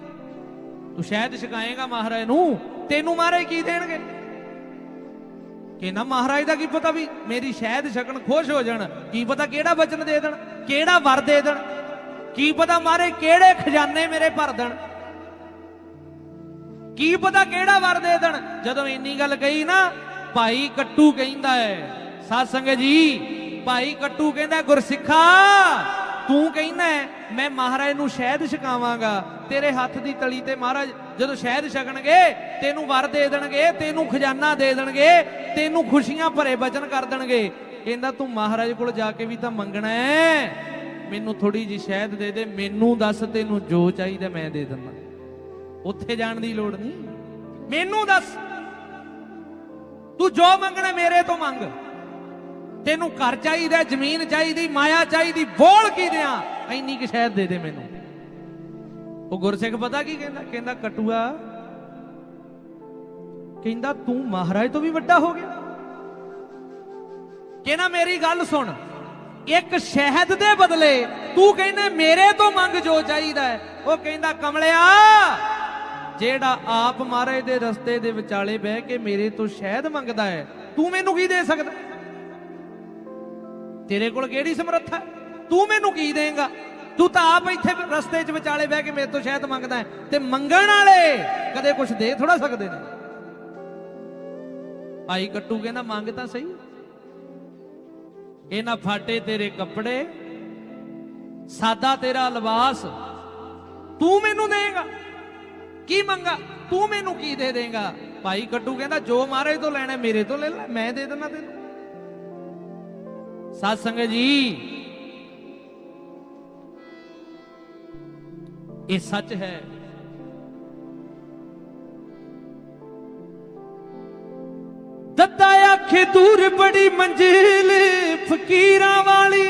ਤੂੰ ਸ਼ਹਿਦ ਛਕਾਏਗਾ ਮਹਾਰਾਜ ਨੂੰ, ਤੈਨੂੰ ਮਹਾਰਾਜ ਕੀ ਦੇਣਗੇ? ਕਹਿੰਦਾ ਮਹਾਰਾਜ ਦਾ ਕੀ ਪਤਾ ਵੀ ਮੇਰੀ ਸ਼ਹਿਦ ਛਕਣ ਖੁਸ਼ ਹੋ ਜਾਣ, ਕੀ ਪਤਾ ਕਿਹੜਾ ਵਚਨ ਦੇ ਦੇਣ, ਕਿਹੜਾ ਵਰ ਦੇ ਦੇਣ? ਕੀ ਪਤਾ ਮਾਰੇ ਕਿਹੜੇ ਖਜ਼ਾਨੇ ਮੇਰੇ ਭਰ ਦੇਣ? ਕੀ ਪਤਾ ਕਿਹੜਾ ਵਰ ਦੇ ਦੇਣ? ਜਦੋਂ ਇੰਨੀ ਗੱਲ ਕਹੀ ਨਾ, ਭਾਈ ਕੱਟੂ ਕਹਿੰਦਾ ਹੈ ਸਾਧ ਸੰਗਤ ਜੀ, ਭਾਈ ਕੱਟੂ ਕਹਿੰਦਾ, ਗੁਰਸਿੱਖਾ, ਤੂੰ ਕਹਿੰਦਾ ਮੈਂ ਮਹਾਰਾਜ ਨੂੰ ਸ਼ਹਿਦ ਛਕਾਵਾਂਗਾ, ਤੇਰੇ ਹੱਥ ਦੀ ਤਲੀ ਤੇ ਮਹਾਰਾਜ ਜਦੋਂ ਸ਼ਹਿਦ ਛਕਣਗੇ, ਤੈਨੂੰ ਵਰ ਦੇ ਦੇਣਗੇ, ਤੈਨੂੰ ਖਜ਼ਾਨਾ ਦੇ ਦੇਣਗੇ, ਤੈਨੂੰ ਖੁਸ਼ੀਆਂ ਭਰੇ ਬਚਨ ਕਰ ਦੇਣਗੇ। ਕਹਿੰਦਾ, ਤੂੰ ਮਹਾਰਾਜ ਕੋਲ ਜਾ ਕੇ ਵੀ ਤਾਂ ਮੰਗਣਾ ਹੈ ਮੈਨੂੰ ਥੋੜੀ ਜੀ ਸ਼ਹਿਦ ਦੇ ਦੇ, ਮੈਨੂੰ ਦੱਸ ਤੈਨੂੰ ਜੋ ਚਾਹੀਦਾ ਮੈਂ ਦੇ ਦਿੰਦਾ। ਉੱਥੇ ਜਾਣ ਦੀ ਲੋੜ ਨਹੀਂ। ਮੈਨੂੰ ਦੱਸ। ਤੂੰ ਜੋ ਮੰਗਣਾ ਮੇਰੇ ਤੋਂ ਮੰਗ। ਤੈਨੂੰ ਘਰ ਚਾਹੀਦਾ, ਜ਼ਮੀਨ ਚਾਹੀਦੀ, ਮਾਇਆ ਚਾਹੀਦੀ, ਬੋਲ ਕੀ ਦਿਆਂ? ਐਨੀ ਕਿ ਸ਼ਹਿਦ ਦੇ ਦੇ ਮੈਨੂੰ। ਉਹ ਗੁਰਸਿੱਖ ਪਤਾ ਕੀ ਕਹਿੰਦਾ? ਕਹਿੰਦਾ, ਕਟੂਆ, ਕਹਿੰਦਾ ਤੂੰ ਮਹਾਰਾਜ ਤੋਂ ਵੀ ਵੱਡਾ ਹੋ ਗਿਆ। ਕਹਿੰਦਾ, ਮੇਰੀ ਗੱਲ ਸੁਣ। ਇੱਕ ਸ਼ਹਿਦ ਦੇ ਬਦਲੇ ਤੂੰ ਕਹਿੰਦਾ ਮੇਰੇ ਤੋਂ ਮੰਗ ਜੋ ਚਾਹੀਦਾ ਹੈ। ਉਹ ਕਹਿੰਦਾ, ਕਮਲਿਆ, ਜਿਹੜਾ ਆਪ ਮਹਾਰਾਜ ਦੇ ਰਸਤੇ ਦੇ ਵਿਚਾਲੇ ਬਹਿ ਕੇ ਮੇਰੇ ਤੋਂ ਸ਼ਹਿਦ ਮੰਗਦਾ ਹੈ, ਤੂੰ ਮੈਨੂੰ ਕੀ ਦੇ ਸਕਦਾ? ਤੇਰੇ ਕੋਲ ਕਿਹੜੀ ਸਮਰੱਥਾ ਤੂੰ ਮੈਨੂੰ ਕੀ ਦੇਂਗਾ? ਤੂੰ ਤਾਂ ਆਪ ਇੱਥੇ ਰਸਤੇ 'ਚ ਵਿਚਾਲੇ ਬਹਿ ਕੇ ਮੇਰੇ ਤੋਂ ਸ਼ਹਿਦ ਮੰਗਦਾ ਹੈ। ਤੇ ਮੰਗਣ ਵਾਲੇ ਕਦੇ ਕੁਝ ਦੇ ਥੋੜਾ ਸਕਦੇ ਨੇ? ਭਾਈ ਕੱਟੂ ਕਹਿੰਦਾ, ਮੰਗ ਤਾਂ ਸਹੀ ਇਹ ਨਾ ਫਾਟੇ ਤੇਰੇ ਕੱਪੜੇ, ਸਾਦਾ ਤੇਰਾ ਲਿਬਾਸ, ਤੂੰ ਮੈਨੂੰ ਦੇਗਾ। ਕੀ ਮੰਗਾ? ਤੂੰ ਮੈਨੂੰ ਕੀ ਦੇ ਦੇਗਾ? ਭਾਈ ਕੱਟੂ ਕਹਿੰਦਾ, ਜੋ ਮਹਾਰਾਜ ਤੋਂ ਲੈਣਾ, ਮੇਰੇ ਤੋਂ ਲੈ ਲੈ, ਮੈਂ ਦੇ ਦਿੰਦਾ ਤੈਨੂੰ। ਸਾਧ ਸੰਗਤ ਜੀ, ਇਹ ਸੱਚ ਹੈ। ਦੱਦਾ ਆਖੇ ਦੂਰ ਬੜੀ ਮੰਜ਼ਿਲ ਫਕੀਰਾਂ ਵਾਲੀ।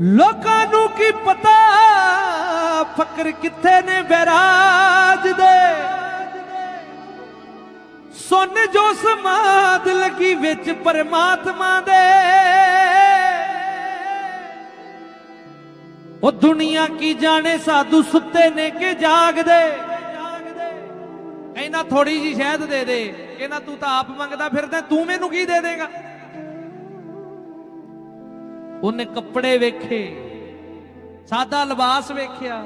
ਲੋਕਾਂ ਨੂੰ ਕੀ ਪਤਾ ਫਕਰ ਕਿੱਥੇ ਨੇ ਬੈਰਾਜ ਦੇ। ਸੁਣ ਜੋ ਸਮਾਦ ਲੱਗੀ ਵਿੱਚ ਪਰਮਾਤਮਾ ਦੇ। ਉਹ ਦੁਨੀਆ ਕੀ ਜਾਣੇ ਸਾਧੂ ਸੁੱਤੇ ਨੇ ਕਿ ਜਾਗਦੇ। ਕਹਿੰਦਾ ਥੋੜੀ ਜੀ ਸ਼ਹਿਦ ਦੇ ਦੇ। ਕਹਿੰਦਾ ਤੂੰ ਤਾਂ ਆਪ ਮੰਗਦਾ ਫਿਰਦਾ, ਤੂੰ ਮੈਨੂੰ ਕੀ ਦੇ ਦੇਗਾ? ਉਹਨੇ ਕੱਪੜੇ ਵੇਖੇ, ਸਾਦਾ ਲਿਬਾਸ ਵੇਖਿਆ,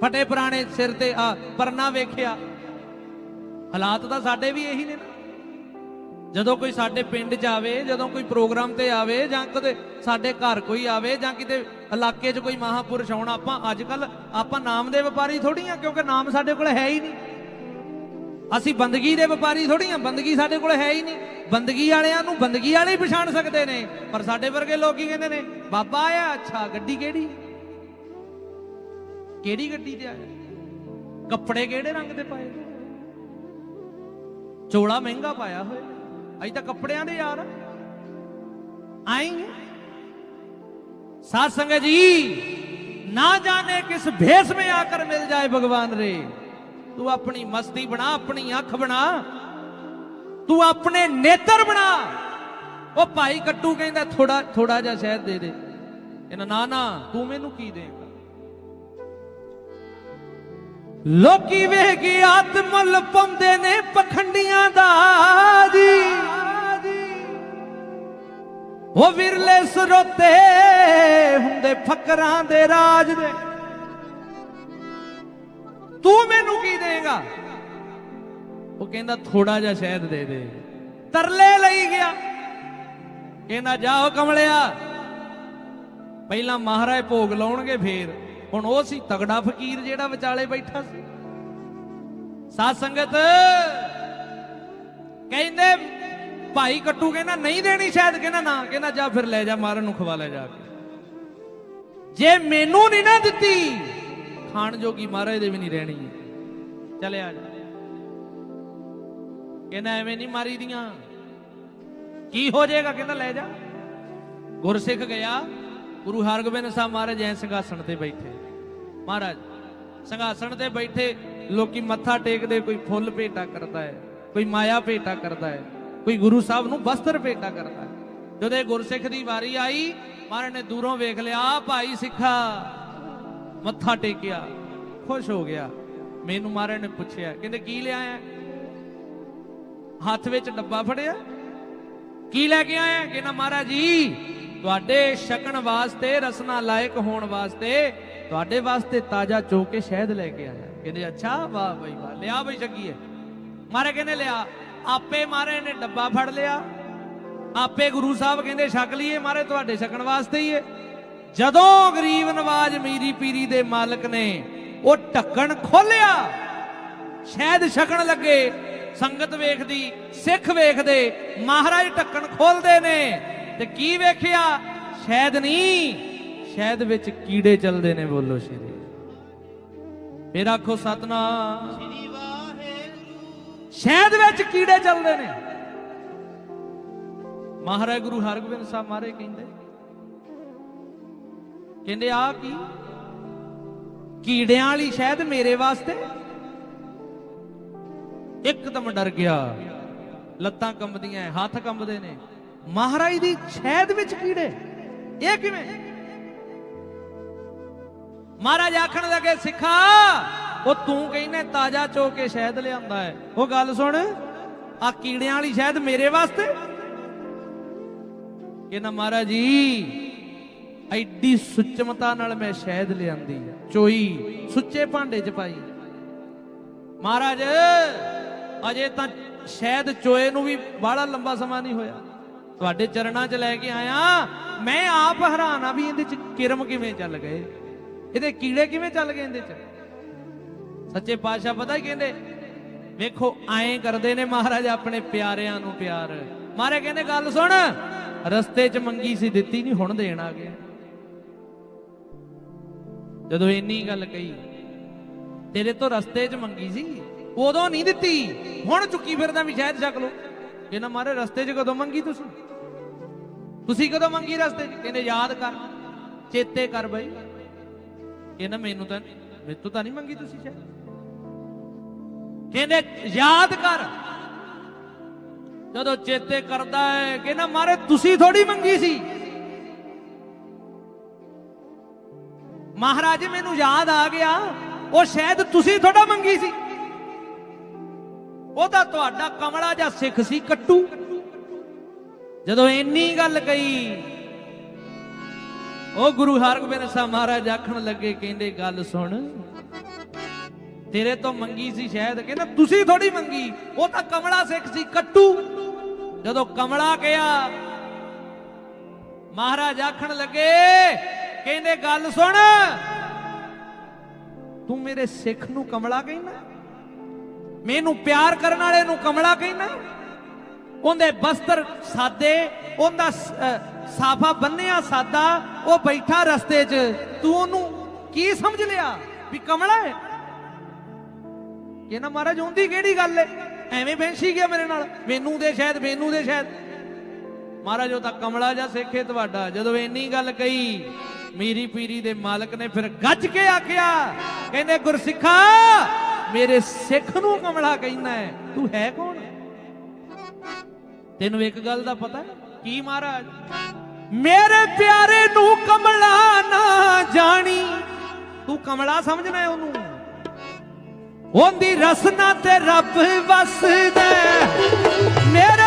ਫਟੇ ਪੁਰਾਣੇ ਸਿਰ ਤੇ, ਆ, ਪਰਨਾ ਵੇਖਿਆ। ਹਾਲਾਤ ਤਾਂ ਸਾਡੇ ਵੀ ਇਹੀ ਨੇ ਨਾ। ਜਦੋਂ ਕੋਈ ਸਾਡੇ ਪਿੰਡ 'ਚ ਆਵੇ, ਜਦੋਂ ਕੋਈ ਪ੍ਰੋਗਰਾਮ ਤੇ ਆਵੇ, ਜਾਂ ਕਦੇ ਸਾਡੇ ਘਰ ਕੋਈ ਆਵੇ, ਜਾਂ ਕਿਤੇ ਇਲਾਕੇ 'ਚ ਕੋਈ ਮਹਾਪੁਰਸ਼ ਆਉਣ, ਆਪਾਂ ਅੱਜ ਕੱਲ ਆਪਾਂ ਨਾਮ ਦੇ ਵਪਾਰੀ ਥੋੜੀ ਆ, ਕਿਉਂਕਿ ਨਾਮ ਸਾਡੇ ਕੋਲ ਹੈ ਹੀ ਨਹੀਂ। ਅਸੀਂ ਬੰਦਗੀ ਦੇ ਵਪਾਰੀ ਥੋੜੀ ਆ ਬੰਦਗੀ ਸਾਡੇ ਕੋਲ ਹੈ ਹੀ ਨਹੀਂ ਬੰਦਗੀ ਵਾਲਿਆਂ ਨੂੰ ਬੰਦਗੀ ਵਾਲੇ ਹੀ ਪਛਾਣ ਸਕਦੇ ਨੇ ਪਰ ਸਾਡੇ ਵਰਗੇ ਲੋਕ ਕੀ ਕਹਿੰਦੇ ਨੇ ਬਾਬਾ ਆਇਆ ਅੱਛਾ ਗੱਡੀ ਕਿਹੜੀ ਕਿਹੜੀ ਗੱਡੀ ਤੇ ਆਇਆ ਕੱਪੜੇ ਕਿਹੜੇ ਰੰਗ ਦੇ ਪਾਏ ਚੋਲਾ ਮਹਿੰਗਾ ਪਾਇਆ ਹੋਇਆ ਅਜ ਤਾਂ ਕੱਪੜਿਆਂ ਦੇ ਯਾਰ ਆਏਂਗੇ ਸਾਧ ਸੰਗਤ ਜੀ ना जाने किस भेष में आकर मिल जाए भगवान रे ਤੂੰ ਆਪਣੀ ਮਸਤੀ ਬਣਾ ਆਪਣੀ ਅੱਖ ਬਣਾ ਤੂੰ ਆਪਣੇ ਨੇਤਰ ਬਣਾ ਉਹ ਭਾਈ ਕੱਟੂ ਕਹਿੰਦਾ ਥੋੜਾ ਥੋੜਾ ਜਿਹਾ ਸ਼ਹਿਦ ਦੇ ਦੇ ਇਹਨਾਂ ਨਾ ਨਾ ਤੂੰ ਮੈਨੂੰ ਕੀ ਦੇਗਾ ਲੋਕੀ ਵੇਖ ਕੇ ਆਤਮ ਲਪਾਉਂਦੇ ਨੇ ਪਖੰਡੀਆਂ ਦਾ ਜੀ ਉਹ ਵਿਰਲੇ ਸਰੋਤੇ ਹੁੰਦੇ ਫਕਰਾਂ ਦੇ ਰਾਜ ਦੇ ਤੂੰ ਮੈਨੂੰ ਕੀ ਦੇਗਾ ਉਹ ਕਹਿੰਦਾ ਥੋੜਾ ਜਿਹਾ ਸ਼ਹਿਦ ਦੇ ਦੇ। ਤਰਲੇ ਲਈ ਗਿਆ। ਕਹਿੰਦਾ ਜਾਓ ਕਮਲਿਆ। ਪਹਿਲਾਂ ਮਹਾਰਾਜ ਭੋਗ ਲਾਉਣਗੇ ਫੇਰ। ਹੁਣ ਉਹ ਸੀ ਤਗੜਾ ਫਕੀਰ ਜਿਹੜਾ ਵਿਚਾਲੇ ਬੈਠਾ ਸੀ। ਸਾਧ ਸੰਗਤ, ਕਹਿੰਦੇ, ਭਾਈ ਕੱਟੂ ਕਹਿੰਦਾ, ਨਹੀਂ ਦੇਣੀ ਸ਼ਾਇਦ ਕਹਿੰਦਾ, ਨਾ। ਕਹਿੰਦਾ, ਜਾ ਫਿਰ ਲੈ ਜਾ, ਮਾਰਨ ਨੂੰ ਖਵਾ ਲੈ ਜਾ ਕੇ। ਜੇ ਮੈਨੂੰ ਨਹੀਂ ਨਾ ਦਿੱਤੀ ਖਾਣ ਜੋਗੀ ਮਹਾਰਾਜ ਦੇ ਵੀ ਨਹੀਂ ਰਹਿਣੀ ਹੈ। ਚਲੇ ਆ ਜਾ। ਕਹਿੰਦਾ ਐਵੇਂ ਨਹੀਂ ਮਾਰੀ ਦੀਆਂ ਕੀ ਹੋ ਜਾਏਗਾ? ਕਹਿੰਦਾ ਲੈ ਜਾ। ਗੁਰਸਿੱਖ ਗਿਆ। ਗੁਰੂ ਹਰਗੋਬਿੰਦ ਸਾਹਿਬ ਮਹਾਰਾਜ ਐ ਸਿੰਘਾਸਣ ਤੇ ਬੈਠੇ। ਮਹਾਰਾਜ, ਸਿੰਘਾਸਣ ਤੇ ਬੈਠੇ ਲੋਕੀ ਮੱਥਾ ਟੇਕਦੇ, ਕੋਈ ਫੁੱਲ ਭੇਟਾ ਕਰਦਾ ਹੈ, ਕੋਈ ਮਾਇਆ ਭੇਟਾ ਕਰਦਾ ਹੈ, ਕੋਈ ਗੁਰੂ ਸਾਹਿਬ ਨੂੰ ਵਸਤਰ ਭੇਟਾ ਕਰਦਾ ਹੈ। ਜਦੋਂ ਇਹ ਗੁਰਸਿੱਖ ਦੀ ਵਾਰੀ ਆਈ, ਮਹਾਰਾਜ ਨੇ ਦੂਰੋਂ ਵੇਖ ਲਿਆ, ਭਾਈ ਸਿੱਖਾ ਮੱਥਾ ਟੇਕਿਆ, ਖੁਸ਼ ਹੋ ਗਿਆ। ਮੈਨੂੰ ਮਹਾਰਾਜ ਨੇ ਪੁੱਛਿਆ, ਕਹਿੰਦੇ, ਕੀ ਲਿਆਇਆ ਹੱਥ ਵਿੱਚ ਡੱਬਾ ਫੜਿਆ। ਕੀ ਲੈ ਕੇ ਆਇਆ? ਕਹਿੰਦਾ, ਮਹਾਰਾਜ ਜੀ, ਤੁਹਾਡੇ ਛਕਣ ਵਾਸਤੇ, ਰਸਨਾ ਲਾਇਕ ਹੋਣ ਵਾਸਤੇ, ਤੁਹਾਡੇ ਵਾਸਤੇ ਤਾਜ਼ਾ ਚੋ ਕੇ ਸ਼ਹਿਦ ਲੈ ਕੇ ਆਇਆ। ਕਹਿੰਦੇ, ਅੱਛਾ, ਵਾਹ ਬਈ, ਵਾਹ, ਲਿਆ ਬਈ ਛਕੀਏ ਮਾਰੇ ਕਹਿੰਦੇ, ਲਿਆ। ਆਪੇ ਮਾਰੇ ਨੇ ਡੱਬਾ ਫੜ ਲਿਆ। ਆਪੇ ਗੁਰੂ ਸਾਹਿਬ ਕਹਿੰਦੇ, ਛਕ ਲਈਏ ਮਾਰੇ ਤੁਹਾਡੇ ਛਕਣ ਵਾਸਤੇ ਹੀ ਹੈ ਜਦੋਂ ਗਰੀਬ ਨਵਾਜ ਮੀਰੀ ਪੀਰੀ ਦੇ ਮਾਲਕ ਨੇ ਉਹ ਢੱਕਣ ਖੋਲਿਆ ਸ਼ਾਇਦ ਛਕਣ ਲੱਗੇ ਸੰਗਤ ਵੇਖਦੀ ਸਿੱਖ ਵੇਖਦੇ ਮਹਾਰਾਜ ਢੱਕਣ ਖੋਲਦੇ ਨੇ ਤੇ ਕੀ ਵੇਖਿਆ? ਸ਼ਾਇਦ ਨਹੀਂ ਸ਼ਾਇਦ ਵਿੱਚ ਕੀੜੇ ਚੱਲਦੇ ਨੇ ਬੋਲੋ ਸ਼੍ਰੀ। ਫੇਰ ਆਖੋ ਸਤਨਾਮ। ਸ੍ਰੀ ਵਾਹਿਗੁਰੂ। ਸ਼ਾਇਦ ਵਿੱਚ ਕੀੜੇ ਚੱਲਦੇ ਨੇ। ਮਹਾਰਾਜ ਗੁਰੂ ਹਰਗੋਬਿੰਦ ਸਾਹਿਬ ਮਾਰੇ ਕਹਿੰਦੇ ਕਹਿੰਦੇ, ਆ ਕੀ? ਕੀੜਿਆਂ ਵਾਲੀ ਸ਼ਾਇਦ ਮੇਰੇ ਵਾਸਤੇ? ਇੱਕਦਮ ਡਰ ਗਿਆ। ਲੱਤਾਂ ਕੰਬਦੀਆਂ ਹੱਥ ਕੰਬਦੇ ਨੇ। ਮਹਾਰਾਜ ਦੀ ਸ਼ਹਿਦ ਵਿੱਚ ਕੀੜੇ। ਇਹ ਕਿਵੇਂ? ਮਹਾਰਾਜ ਆਖਣ ਲੱਗੇ, ਸਿੱਖਾ, ਉਹ ਤੂੰ ਕਹਿੰਨੇ ਤਾਜ਼ਾ ਚੋ ਕੇ ਸ਼ਹਿਦ ਲਿਆਂਦਾ ਹੈ ਉਹ ਗੱਲ ਸੁਣ, ਆ ਕੀੜਿਆਂ ਵਾਲੀ ਸ਼ਹਿਦ ਮੇਰੇ ਵਾਸਤੇ? ਕਹਿੰਦਾ, ਮਹਾਰਾਜ ਜੀ ਐਡੀ ਸੁੱਚਮਤਾ ਨਾਲ ਮੈਂ ਸ਼ਹਿਦ ਲਿਆਂਦੀ। ਚੋਈ, ਸੁੱਚੇ ਭਾਂਡੇ 'ਚ ਪਾਈ। ਮਹਾਰਾਜ, ਅਜੇ ਤਾਂ ਸ਼ਾਇਦ ਚੋਏ ਨੂੰ ਵੀ ਬਾਹਲਾ ਲੰਬਾ ਸਮਾਂ ਨਹੀਂ ਹੋਇਆ। ਤੁਹਾਡੇ ਚਰਨਾਂ 'ਚ ਲੈ ਕੇ ਆਇਆ। ਮੈਂ ਆਪ ਹੈਰਾਨ ਆ ਵੀ ਇਹਦੇ 'ਚ ਕਿਰਮ ਕਿਵੇਂ ਚੱਲ ਗਏ। ਇਹਦੇ ਕੀੜੇ ਕਿਵੇਂ ਚੱਲ ਗਏ ਇਹਦੇ 'ਚ? ਸੱਚੇ ਪਾਤਸ਼ਾਹ ਪਤਾ ਹੀ ਕਹਿੰਦੇ? ਵੇਖੋ, ਐਂ ਕਰਦੇ ਨੇ ਮਹਾਰਾਜ ਆਪਣੇ ਪਿਆਰਿਆਂ ਨੂੰ ਪਿਆਰ। ਮਹਾਰਾਜ ਕਹਿੰਦੇ, ਗੱਲ ਸੁਣ, ਰਸਤੇ 'ਚ ਮੰਗੀ ਸੀ, ਦਿੱਤੀ ਨਹੀਂ ਹੁਣ ਦੇਣ ਆ ਗਿਆ ਜਦੋਂ ਇੰਨੀ ਗੱਲ ਕਹੀ, ਤੇਰੇ ਤੋਂ ਰਸਤੇ 'ਚ ਮੰਗੀ ਸੀ, ਉਦੋਂ ਨਹੀਂ ਦਿੱਤੀ। ਹੁਣ ਚੁੱਕੀ ਫਿਰਦਾ ਵੀ ਸ਼ਾਇਦ ਛਕ ਲੋ ਕਹਿੰਦਾ, ਮਾਰੇ, ਰਸਤੇ 'ਚ ਕਦੋਂ ਮੰਗੀ ਤੁਸੀਂ? ਤੁਸੀਂ ਕਦੋਂ ਮੰਗੀ ਰਸਤੇ 'ਚ? ਕਹਿੰਦੇ, ਯਾਦ ਕਰ, ਚੇਤੇ ਕਰ ਬਈ। ਕਹਿੰਦਾ, ਮੈਨੂੰ ਤਾਂ, ਮੇਰੇ ਤੋਂ ਤਾਂ ਨਹੀਂ ਮੰਗੀ ਤੁਸੀਂ ਸ਼ਾਇਦ? ਕਹਿੰਦੇ, ਯਾਦ ਕਰ, ਜਦੋਂ ਚੇਤੇ ਕਰਦਾ ਹੈ। ਕਹਿੰਦਾ, ਮਾਰੇ, ਤੁਸੀਂ ਥੋੜੀ ਮੰਗੀ ਸੀ? ਮਹਾਰਾਜ, ਮੈਨੂੰ ਯਾਦ ਆ ਗਿਆ। ਉਹ ਸ਼ਾਇਦ ਤੁਸੀਂ ਥੋੜਾ ਮੰਗੀ ਸੀ। ਉਹ ਤਾਂ ਤੁਹਾਡਾ ਕਮਲਾ ਜਾਂ ਸਿੱਖ ਸੀ, ਕੱਟੂ। ਜਦੋਂ ਇੰਨੀ ਗੱਲ ਕਹੀ, ਉਹ ਗੁਰੂ ਹਰਗੋਬਿੰਦ ਸਾਹਿਬ ਮਹਾਰਾਜ ਆਖਣ ਲੱਗੇ, ਕਹਿੰਦੇ, ਗੱਲ ਸੁਣ। ਤੇਰੇ ਤੋਂ ਮੰਗੀ ਸੀ ਸ਼ਾਇਦ। ਕਹਿੰਦਾ, ਤੁਸੀਂ ਥੋੜੀ ਮੰਗੀ। ਉਹ ਤਾਂ ਕਮਲਾ ਸਿੱਖ ਸੀ, ਕੱਟੂ। ਜਦੋਂ ਕਮਲਾ ਗਿਆ ਮਹਾਰਾਜ ਆਖਣ ਲੱਗੇ ਕਹਿੰਦੇ, ਗੱਲ ਸੁਣ। ਤੂੰ ਮੇਰੇ ਸਿੱਖ ਨੂੰ ਕਮਲਾ ਕਹਿੰਦਾ ਮੈਨੂੰ ਪਿਆਰ ਕਰਨ ਵਾਲੇ ਨੂੰ ਕਮਲਾ ਕਹਿੰਦਾ ਉਹਦੇ ਬਸਤਰ ਸਾਦੇ, ਉਹਦਾ ਸਾਫਾ ਬੰਨਿਆ ਸਾਦਾ, ਉਹ ਬੈਠਾ ਰਸਤੇ 'ਚ। ਤੂੰ ਉਹਨੂੰ ਕੀ ਸਮਝ ਲਿਆ ਵੀ ਕਮਲਾ ਹੈ? ਕਹਿੰਦਾ, ਮਹਾਰਾਜ ਹੁੰਦੀ ਕਿਹੜੀ ਗੱਲ ਹੈ? ਐਵੇਂ ਬੈਂਸੀ ਗਿਆ ਮੇਰੇ ਨਾਲ। ਮੈਨੂੰ ਦੇ ਸ਼ਾਇਦ, ਮੈਨੂੰ ਦੇ ਸ਼ਾਇਦ। ਮਹਾਰਾਜ, ਉਹ ਤਾਂ ਕਮਲਾ ਜਾਂ ਸਿੱਖੇ ਤੁਹਾਡਾ। ਜਦੋਂ ਇੰਨੀ ਗੱਲ ਕਹੀ ਮੀਰੀ ਪੀਰੀ ਦੇ ਮਾਲਕ ਨੇ ਫਿਰ ਗੱਜ ਕੇ ਆਖਿਆ, ਕਹਿੰਦੇ, ਗੁਰਸਿੱਖਾ, ਮੇਰੇ ਸਿੱਖ ਨੂੰ ਕਮਲਾ ਕਹਿੰਦਾ ਤੂੰ ਹੈ ਕੌਣ? ਤੈਨੂੰ ਇੱਕ ਗੱਲ ਦਾ ਪਤਾ ਕੀ ਮਹਾਰਾਜ? ਮੇਰੇ ਪਿਆਰੇ ਨੂੰ ਕਮਲਾ ਨਾ ਜਾਣੀ। ਤੂੰ ਕਮਲਾ ਸਮਝਣਾ ਹੈ ਉਹਨੂੰ? ਉਹਦੀ ਰਸਨਾ ਤੇ ਰੱਬ ਵਸਦਾ ਮੇਰੇ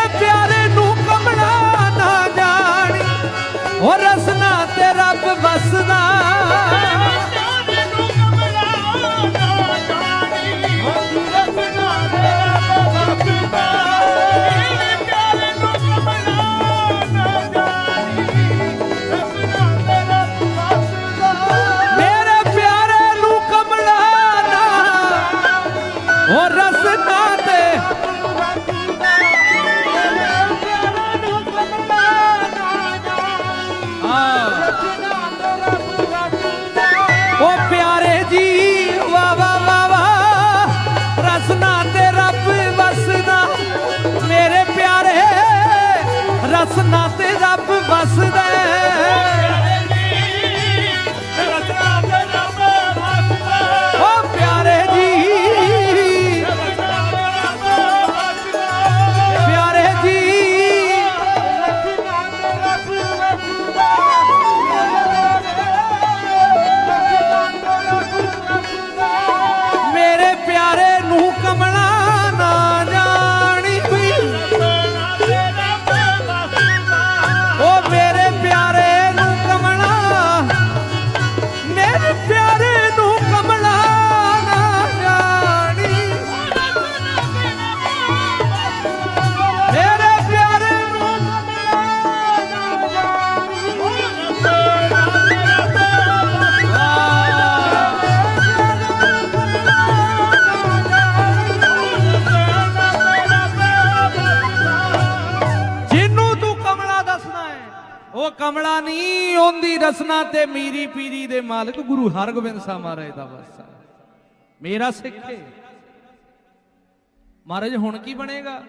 ਕਮਲਾ ਨਹੀਂ ਉਹਦੀ ਰਸਨਾ ਤੇ ਮੀਰੀ ਪੀਰੀ ਦੇ ਮਾਲਕ ਗੁਰੂ ਹਰਗੋਬਿੰਦ ਸਾਹਿਬ ਮਹਾਰਾਜ ਦਾ ਵਾਸਾ। ਮੇਰਾ ਸਿੱਖ ਹੈ ਮਹਾਰਾਜ, ਹੁਣ ਕੀ ਬਣੇਗਾ?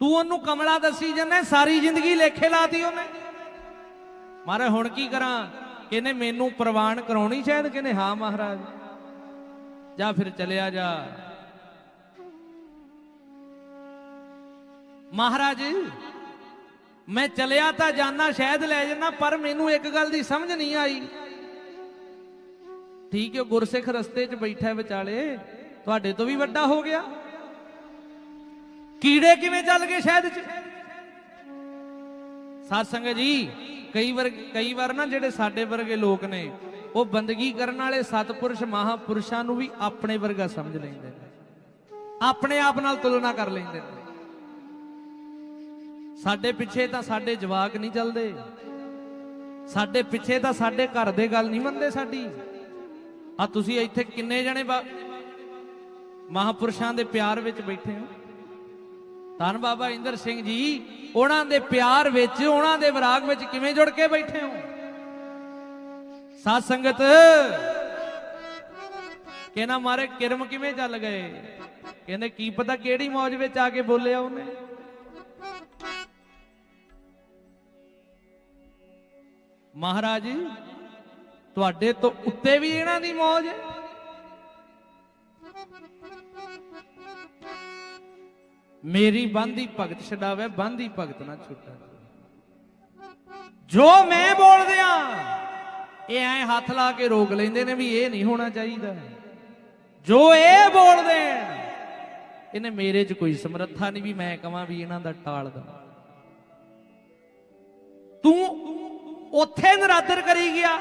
ਤੂੰ ਉਹਨੂੰ ਕਮਲਾ ਦੱਸੀ ਜੰਨੇ ਸਾਰੀ ਜ਼ਿੰਦਗੀ ਲੇਖੇ ਲਾਤੀ ਉਹਨੇ। ਮਹਾਰਾਜ, ਹੁਣ ਕੀ ਕਰਾਂ? ਕਹਿੰਦੇ ਮੈਨੂੰ ਪ੍ਰਵਾਨ ਕਰਾਉਣੀ ਸ਼ਾਇਦ? ਕਹਿੰਦੇ ਹਾਂ ਮਹਾਰਾਜ। ਜਾਂ ਫਿਰ ਚਲਿਆ ਜਾ। ਮਹਾਰਾਜ ਮੈਂ ਚਲਿਆ ਤਾਂ ਜਾਣਾ ਸ਼ਾਇਦ ਲੈ ਜਾਣਾ ਪਰ ਮੈਨੂੰ ਇੱਕ ਗੱਲ ਦੀ ਸਮਝ ਨਹੀਂ ਆਈ। ਠੀਕ ਹੈ, ਗੁਰਸਿੱਖ ਰਸਤੇ 'ਚ ਬੈਠਾ ਵਿਚਾਲੇ। ਤੁਹਾਡੇ ਤੋਂ ਵੀ ਵੱਡਾ ਹੋ ਗਿਆ। ਕੀੜੇ ਕਿਵੇਂ ਚੱਲ ਗਏ ਸ਼ਹਿਦ 'ਚ? ਸਾਧ ਸੰਗਤ ਜੀ, ਕਈ ਵਾਰ ਕਈ ਵਾਰ ਨਾ ਜਿਹੜੇ ਸਾਡੇ ਵਰਗੇ ਲੋਕ ਨੇ, ਉਹ ਬੰਦਗੀ ਕਰਨ ਵਾਲੇ ਸਤਪੁਰਸ਼ ਮਹਾਪੁਰਸ਼ਾਂ ਨੂੰ ਵੀ ਆਪਣੇ ਵਰਗਾ ਸਮਝ ਲੈਂਦੇ ਨੇ। ਆਪਣੇ ਆਪ ਨਾਲ ਤੁਲਨਾ ਕਰ ਲੈਂਦੇ ਨੇ। ਸਾਡੇ ਪਿੱਛੇ ਤਾਂ ਸਾਡੇ ਜਵਾਕ ਨਹੀਂ ਚੱਲਦੇ। ਸਾਡੇ ਪਿੱਛੇ ਤਾਂ ਸਾਡੇ ਘਰ ਦੇ ਗੱਲ ਨਹੀਂ ਮੰਨਦੇ ਸਾਡੀ। ਆ ਤੁਸੀਂ ਇੱਥੇ ਕਿੰਨੇ ਜਣੇ ਬਾ- ਮਹਾਪੁਰਸ਼ਾਂ ਦੇ ਪਿਆਰ ਵਿੱਚ ਬੈਠੇ ਹੋ? ਧੰਨ ਬਾਬਾ ਇੰਦਰ ਸਿੰਘ ਜੀ, ਉਹਨਾਂ ਦੇ ਪਿਆਰ ਵਿੱਚ, ਉਹਨਾਂ ਦੇ ਵਿਰਾਗ ਵਿੱਚ ਕਿਵੇਂ ਜੁੜ ਕੇ ਬੈਠੇ ਹੋ? ਸਾਧ ਸੰਗਤ, ਕਹਿੰਦਾ ਮਾਰੇ ਕਿਰਮ ਕਿਵੇਂ ਚੱਲ ਗਏ? ਕਹਿੰਦੇ ਕੀ ਪਤਾ ਕਿਹੜੀ ਮੌਜ ਵਿੱਚ ਆ ਕੇ ਬੋਲਿਆ ਉਹਨੇ? ਮਹਾਰਾਜ, ਤੁਹਾਡੇ ਤੋਂ ਉੱਤੇ ਵੀ ਇਹਨਾਂ ਦੀ ਮੌਜ ਹੈ। ਮੇਰੀ ਬੰਦੀ ਭਗਤ ਛਡਾਵੇ, ਬੰਦੀ ਭਗਤ ਨਾ ਛੁੱਟਾ। ਜੋ ਮੈਂ ਬੋਲਦਿਆਂ ਇਹ ਐ ਹੱਥ ਲਾ ਕੇ ਰੋਕ ਲੈਂਦੇ ਨੇ ਵੀ ਇਹ ਨਹੀਂ ਹੋਣਾ ਚਾਹੀਦਾ। ਜੋ ਇਹ ਬੋਲਦੇ ਇਹਨੇ ਮੇਰੇ 'ਚ ਕੋਈ ਸਮਰੱਥਾ ਨਹੀਂ ਵੀ ਮੈਂ ਕਹਾਂ ਵੀ ਇਹਨਾਂ ਦਾ ਟਾਲ ਦਾ ਤੂੰ ਉੱਥੇ ਨਰਾਦਰ ਕਰੀ ਗਿਆ।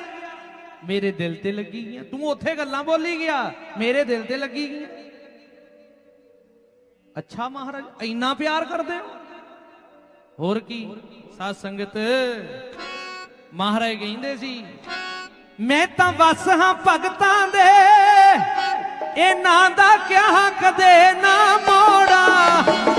ਮੇਰੇ ਦਿਲ ਤੇ ਲੱਗੀ ਗਿਆ ਤੂੰ ਉੱਥੇ ਗੱਲਾਂ ਬੋਲੀ ਗਿਆ। ਮੇਰੇ ਦਿਲ ਤੇ ਲੱਗੀ ਗਿਆ ਅੱਛਾ ਮਹਾਰਾਜ, ਇੰਨਾ ਪਿਆਰ ਕਰਦੇ ਹੋ? ਹੋਰ ਕੀ? ਸਾਧ ਸੰਗਤ, ਮਹਾਰਾਜ ਕਹਿੰਦੇ ਸੀ, ਮੈਂ ਤਾਂ ਵਸ ਹਾਂ ਭਗਤਾਂ ਦੇ। ਇਹਨਾਂ ਦਾ ਕਿਹਾ ਕਦੇ ਨਾ ਮੋੜਾ।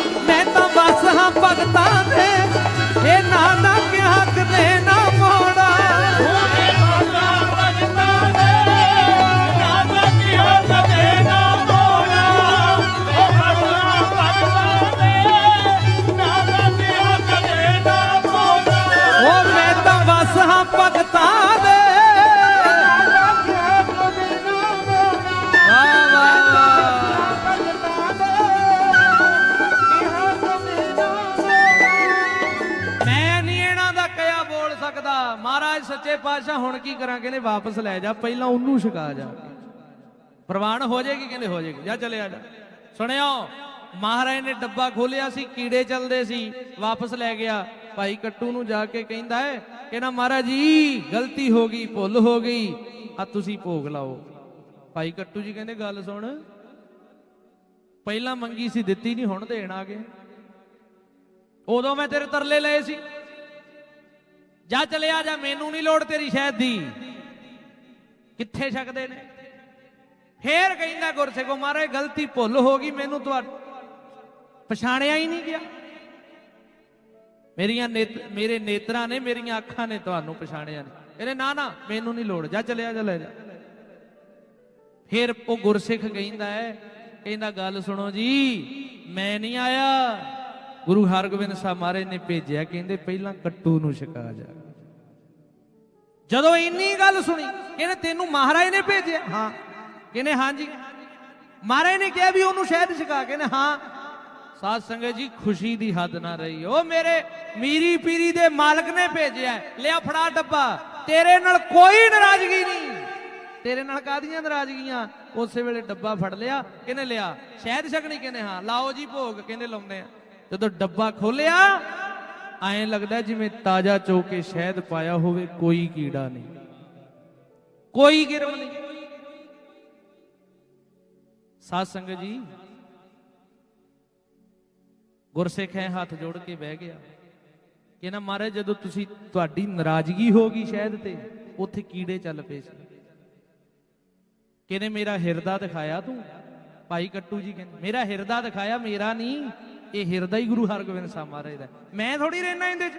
ਬਾਦਸ਼ਾਹ ਹੁਣ ਕੀ ਕਰਾਂ? ਕਹਿੰਦੇ ਵਾਪਸ ਲੈ ਜਾ, ਪਹਿਲਾਂ ਉਹਨੂੰ ਛਕਾ ਜਾ। ਪ੍ਰਵਾਨ ਹੋ ਜਾਏਗੀ, ਕਹਿੰਦੇ ਹੋ ਜਾਏਗੀ। ਜਾ ਚਲੇ ਆ ਜਾ। ਸੁਣਿਓ, ਮਹਾਰਾਜ ਨੇ ਡੱਬਾ ਖੋਲਿਆ ਸੀ, ਕੀੜੇ ਚੱਲਦੇ ਸੀ, ਵਾਪਸ ਲੈ ਗਿਆ। ਭਾਈ ਕੱਟੂ ਨੂੰ ਜਾ ਕੇ ਕਹਿੰਦਾ ਹੈ ਕਿ ਮਹਾਰਾਜ ਜੀ, ਗਲਤੀ ਹੋ ਗਈ, ਭੁੱਲ ਹੋ ਗਈ ਆ ਤੁਸੀਂ ਭੋਗ ਲਾਓ। ਭਾਈ ਕੱਟੂ ਜੀ ਕਹਿੰਦੇ, ਗੱਲ ਸੁਣ। ਪਹਿਲਾਂ ਮੰਗੀ ਸੀ, ਦਿੱਤੀ ਨਹੀਂ, ਹੁਣ ਦੇਣ ਆ ਗਏ। ਉਦੋਂ ਮੈਂ ਤੇਰੇ ਤਰਲੇ ਲਏ ਸੀ। ਜਾ ਚਲਿਆ ਜਾ, ਮੈਨੂੰ ਨਹੀਂ ਲੋੜ ਤੇਰੀ ਸ਼ਹਿਦ ਦੀ। ਕਿੱਥੇ ਛਕਦੇ ਨੇ? ਫੇਰ ਕਹਿੰਦਾ, ਗੁਰਸਿੱਖੋ ਮਹਾਰਾਜ, ਗਲਤੀ ਭੁੱਲ ਹੋ ਗਈ, ਮੈਨੂੰ ਤੁਹਾ ਪਛਾਣਿਆ ਹੀ ਨਹੀਂ ਗਿਆ। ਮੇਰੀਆਂ ਨੇਤ, ਮੇਰੇ ਨੇਤਰਾਂ ਨੇ ਮੇਰੀਆਂ ਅੱਖਾਂ ਨੇ ਤੁਹਾਨੂੰ ਪਛਾਣਿਆ ਨਹੀਂ। ਇਹਨੇ ਨਾ ਨਾ, ਮੈਨੂੰ ਨਹੀਂ ਲੋੜ, ਜਾ ਚਲਿਆ ਜਾ, ਲੈ ਜਾ। ਫਿਰ ਉਹ ਗੁਰਸਿੱਖ ਕਹਿੰਦਾ ਹੈ, ਕਹਿੰਦਾ, ਗੱਲ ਸੁਣੋ ਜੀ, ਮੈਂ ਨਹੀਂ ਆਇਆ। ਗੁਰੂ ਹਰਗੋਬਿੰਦ ਸਾਹਿਬ ਮਹਾਰਾਜ ਨੇ ਭੇਜਿਆ, ਕਹਿੰਦੇ ਪਹਿਲਾਂ ਕੱਟੂ ਨੂੰ ਛਕਾ ਜਾ। ਜਦੋਂ ਇੰਨੀ ਗੱਲ ਸੁਣੀ, ਕਹਿੰਦੇ ਤੈਨੂੰ ਮਹਾਰਾਜ ਨੇ ਭੇਜਿਆ? ਹਾਂ। ਕਹਿੰਦੇ ਹਾਂਜੀ। ਮਹਾਰਾਜ ਨੇ ਕਿਹਾ ਵੀ ਉਹਨੂੰ ਸ਼ਹਿਦ ਛਕਾ। ਕਹਿੰਦੇ ਹਾਂ। ਸਾਧ ਸੰਗਤ ਜੀ, ਖੁਸ਼ੀ ਦੀ ਹੱਦ ਨਾ ਰਹੀ। ਉਹ ਮੇਰੇ ਮੀਰੀ ਪੀਰੀ ਦੇ ਮਾਲਕ ਨੇ ਭੇਜਿਆ। ਲਿਆ ਫੜਾ ਡੱਬਾ। ਤੇਰੇ ਨਾਲ ਕੋਈ ਨਾਰਾਜ਼ਗੀ ਨਹੀਂ। ਤੇਰੇ ਨਾਲ ਕਾਦੀਆਂ ਨਾਰਾਜ਼ਗੀਆਂ? ਉਸੇ ਵੇਲੇ ਡੱਬਾ ਫੜ ਲਿਆ। ਕਹਿੰਦੇ ਲਿਆ ਸ਼ਹਿਦ ਛਕਣੀ। ਕਹਿੰਦੇ ਹਾਂ। ਲਾਓ ਜੀ ਭੋਗ। ਕਹਿੰਦੇ ਲਾਉਂਦੇ ਆ ਜਦੋਂ ਡੱਬਾ ਖੋਲਿਆ, ਐਂ ਲੱਗਦਾ ਜਿਵੇਂ ਤਾਜ਼ਾ ਚੋ ਕੇ ਸ਼ਹਿਦ ਪਾਇਆ ਹੋਵੇ, ਕੋਈ ਕੀੜਾ ਨਹੀਂ। ਕੋਈ ਗਿਰਮ ਨਹੀਂ। ਸਾਧ ਸੰਗਤ ਜੀ, ਗੁਰਸਿੱਖ ਹੈ ਹੱਥ ਜੋੜ ਕੇ ਬਹਿ ਗਿਆ ਕਿ ਨਾ ਮਹਾਰਾਜ, ਜਦੋਂ ਤੁਸੀਂ ਤੁਹਾਡੀ ਨਾਰਾਜ਼ਗੀ ਹੋ ਗਈ ਸ਼ਹਿਦ ਤੇ, ਉੱਥੇ ਕੀੜੇ ਚੱਲ ਪਏ ਸੀ। ਕਿਨੇ ਮੇਰਾ ਹਿਰਦਾ ਦਿਖਾਇਆ ਤੂੰ? ਭਾਈ ਕੱਟੂ ਜੀ ਕਹਿੰਦੇ, ਮੇਰਾ ਹਿਰਦਾ ਦਿਖਾਇਆ, ਮੇਰਾ ਨਹੀਂ। ਇਹ ਹਿਰਦਾ ਹੀ ਗੁਰੂ ਹਰਗੋਬਿੰਦ ਸਾਹਿਬ ਮਹਾਰਾਜ ਦਾ ਮੈਂ ਥੋੜੀ ਰਹਿਣਾ ਇਹਦੇ ਚ।